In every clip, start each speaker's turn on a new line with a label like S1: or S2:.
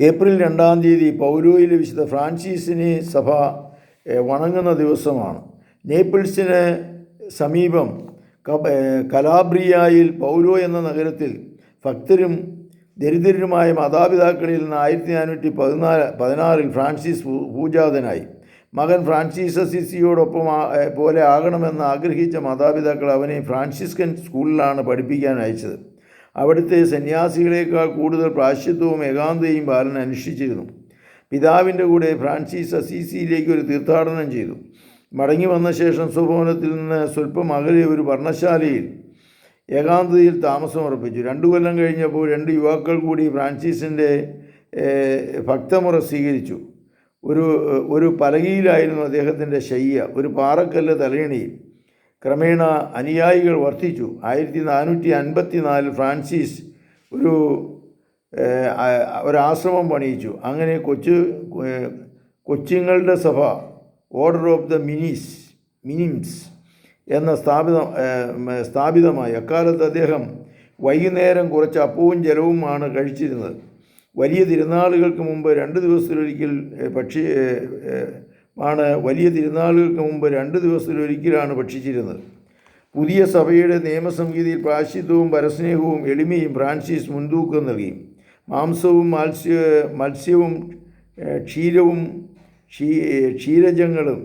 S1: April രണ്ടാം തീയതി പൗരോയിലെ വിശുദ്ധ ഫ്രാൻസിസിനെ സഭ വണങ്ങുന്ന ദിവസമാണ്. നേപ്പിൾസിന് സമീപം കലാബ്രിയായിൽ പൗരോ എന്ന നഗരത്തിൽ ഭക്തരും ദരിദ്രരുമായ മാതാപിതാക്കളിൽ നിന്ന് ആയിരത്തി നാനൂറ്റി പതിനാല് പതിനാറിൽ ഫ്രാൻസിസ് പൂജാതനായി. മകൻ ഫ്രാൻസിസ് അസിസിയോടൊപ്പം പോലെ ആകണമെന്ന് ആഗ്രഹിച്ച മാതാപിതാക്കൾ അവനെ ഫ്രാൻസിസ്കൻ സ്കൂളിലാണ് പഠിപ്പിക്കാൻ അയച്ചത്. അവിടുത്തെ സന്യാസികളേക്കാൾ കൂടുതൽ പ്രാശ്യത്വവും ഏകാന്തയും ബാലൻ അനുഷ്ഠിച്ചിരുന്നു. പിതാവിന്റെ കൂടെ ഫ്രാൻസിസ് അസീസിയിലേക്ക് ഒരു തീർത്ഥാടനം ചെയ്തു. മടങ്ങി വന്ന ശേഷം സ്വഭവനത്തിൽ നിന്ന് സ്വല്പം അകലെ ഒരു വർണശാലയിൽ ഏകാന്തതയിൽ താമസമർപ്പിച്ചു രണ്ടു കൊല്ലം കഴിഞ്ഞപ്പോൾ രണ്ട് യുവാക്കൾ കൂടി ഫ്രാൻസിസിന്റെ ഭക്തമുറ സ്വീകരിച്ചു. ഒരു ഒരു പലകയിലായിരുന്നു അദ്ദേഹത്തിന്റെ ശയ്യ. ഒരു പാറക്കല്ല് തലയണിയിൽ. ക്രമേണ അനുയായികൾ വർദ്ധിച്ചു. ആയിരത്തി നാനൂറ്റി അൻപത്തി നാലിൽ ഫ്രാൻസിസ് ഒരു ഒരാശ്രമം പണിയിച്ചു. അങ്ങനെ കൊച്ചു കൊച്ചുങ്ങളുടെ സഭ order of the minis Minims എന്ന സ്ഥാപിത സ്ഥാപിതമായി. അക്കാലത്ത് അദ്ദേഹം വൈകുന്നേരം കുറച്ച് അപ്പവും ജലവുമാണ് കഴിച്ചിരുന്നത്. വലിയ തിരുനാളുകൾക്ക് മുമ്പ് രണ്ട് ദിവസത്തിലൊരിക്കൽ ഏഹ്, ആണ് വലിയ തിരുനാളുകൾക്ക് മുമ്പ് രണ്ട് ദിവസത്തിലൊരിക്കലാണ് ഭക്ഷിച്ചിരുന്നത്. പുതിയ സഭയുടെ നിയമസംഹിതയിൽ പ്രാശ്ചിത്വവും പരസ്നേഹവും എളിമയും ഫ്രാൻസിസ് മുൻതൂക്കം നൽകി. മാംസവും മത്സ്യ മത്സ്യവും ക്ഷീരവും ക്ഷീ ക്ഷീരജങ്ങളും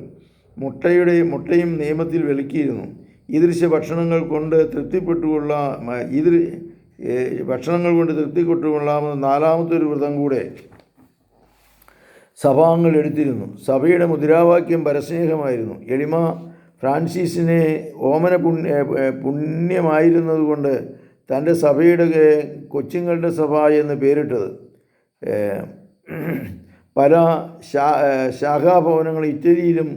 S1: മുട്ടയുടെ മുട്ടയും നിയമത്തിൽ വിലക്കിയിരുന്നു. ഈദൃശ ഭക്ഷണങ്ങൾ കൊണ്ട് തൃപ്തിപ്പെട്ടുകൊള്ള ഈദൃ ഭക്ഷണങ്ങൾ കൊണ്ട് തൃപ്തിപ്പെട്ടുകൊള്ളാമെന്ന നാലാമത്തെ ഒരു വ്രതം കൂടെ സഭാംഗങ്ങൾ എടുത്തിരുന്നു. സഭയുടെ മുദ്രാവാക്യം പരസ്നേഹമായിരുന്നു. എളിമ ഫ്രാൻസിസിനെ ഓമന പുണ്യ പുണ്യമായിരുന്നതുകൊണ്ട് തന്റെ സഭയുടെ കൊച്ചുങ്ങളുടെ സഭ എന്ന് പേരിട്ടത്. പല ശാ ശാഖാഭവനങ്ങൾ ഇറ്റലിയിലും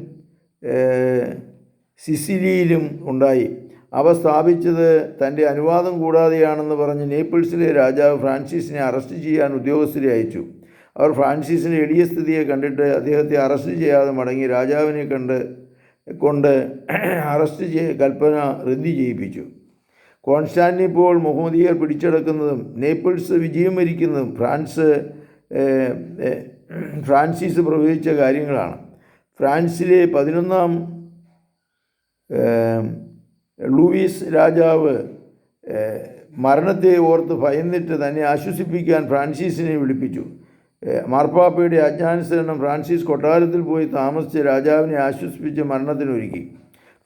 S1: സിസിലിയിലും ഉണ്ടായി. അവ സ്ഥാപിച്ചത് തന്റെ അനുവാദം കൂടാതെയാണെന്ന് പറഞ്ഞ് നേപ്പിൾസിലെ രാജാവ് ഫ്രാൻസിസിനെ അറസ്റ്റ് ചെയ്യാൻ ഉദ്യോഗസ്ഥരെ അയച്ചു. അവർ ഫ്രാൻസിസിന്റെ എളിയ സ്ഥിതിയെ കണ്ടിട്ട് അദ്ദേഹത്തെ അറസ്റ്റ് ചെയ്യാതെ മടങ്ങി രാജാവിനെ കണ്ട് കൊണ്ട് അറസ്റ്റ് ചെയ്യ കൽപ്പന റദ്ദി ചെയ്യിപ്പിച്ചു. കോൺസ്റ്റാന്റിപ്പോൾ മുഹമ്മദിയർ പിടിച്ചെടുക്കുന്നതും നേപ്പിൾസ് വിജയം വരിക്കുന്നതും ഫ്രാൻസ് ഫ്രാൻസിസ് പ്രവചിച്ച കാര്യങ്ങളാണ്. ഫ്രാൻസിലെ പതിനൊന്നാം ലൂയിസ് രാജാവ് മരണത്തെ ഓർത്ത് ഭയന്നിട്ട് തന്നെ ആശ്വസിപ്പിക്കാൻ ഫ്രാൻസിസിനെ വിളിപ്പിച്ചു. മാർപ്പാപ്പയുടെ ആജ്ഞാനുസരണം ഫ്രാൻസിസ് കൊട്ടാരത്തിൽ പോയി താമസിച്ച് രാജാവിനെ ആശ്വസിപ്പിച്ച് മരണത്തിനൊരുക്കി.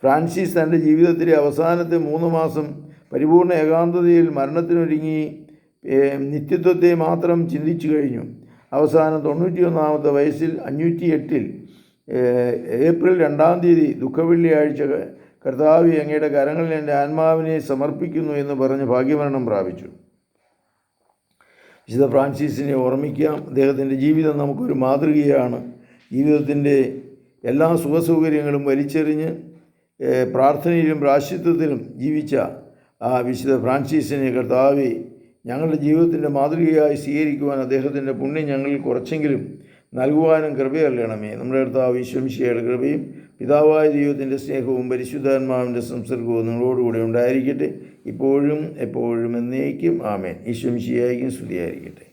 S1: ഫ്രാൻസിസ് തന്റെ ജീവിതത്തിലെ അവസാനത്തെ മൂന്ന് മാസം പരിപൂർണ ഏകാന്തതയിൽ മരണത്തിനൊരുങ്ങി നിത്യത്വത്തെ മാത്രം ചിന്തിച്ചു കഴിഞ്ഞു. അവസാനം തൊണ്ണൂറ്റിയൊന്നാമത്തെ വയസ്സിൽ അഞ്ഞൂറ്റി എട്ടിൽ ഏപ്രിൽ രണ്ടാം തീയതി ദുഃഖവെള്ളിയാഴ്ച കർത്താവ് അങ്ങയുടെ കരങ്ങളിൽ എന്റെ ആത്മാവിനെ സമർപ്പിക്കുന്നു എന്ന് പറഞ്ഞ് ഭാഗ്യമരണം പ്രാപിച്ചു. വിശുദ്ധ ഫ്രാൻസിസിനെ ഓർമ്മിക്കാം. അദ്ദേഹത്തിന്റെ ജീവിതം നമുക്കൊരു മാതൃകയാണ്. ജീവിതത്തിന്റെ എല്ലാ സുഖസൗകര്യങ്ങളും വലിച്ചെറിഞ്ഞ് പ്രാർത്ഥനയിലും പ്രാശ്ചിത്വത്തിലും ജീവിച്ച ആ വിശുദ്ധ ഫ്രാൻസിസിനെ കർത്താവെ ഞങ്ങളുടെ ജീവിതത്തിന്റെ മാതൃകയായി സ്വീകരിക്കുവാൻ അദ്ദേഹത്തിന്റെ പുണ്യം ഞങ്ങളിൽ കുറച്ചെങ്കിലും നൽകുവാനും കൃപയല്ലണമേ നമ്മുടെ അടുത്ത് കർത്താവ് വിശ്വംശിയുടെ കൃപയും പിതാവായ ദൈവത്തിന്റെ സ്നേഹവും പരിശുദ്ധാത്മാവിന്റെ സംസർഗവും നിങ്ങളോടുകൂടെ ഉണ്ടായിരിക്കട്ടെ. ഇപ്പോഴും എപ്പോഴും എന്നേക്കും. ആമേൻ. ഈശ്വംശിയായിരിക്കും സ്തുതിയായിരിക്കട്ടെ.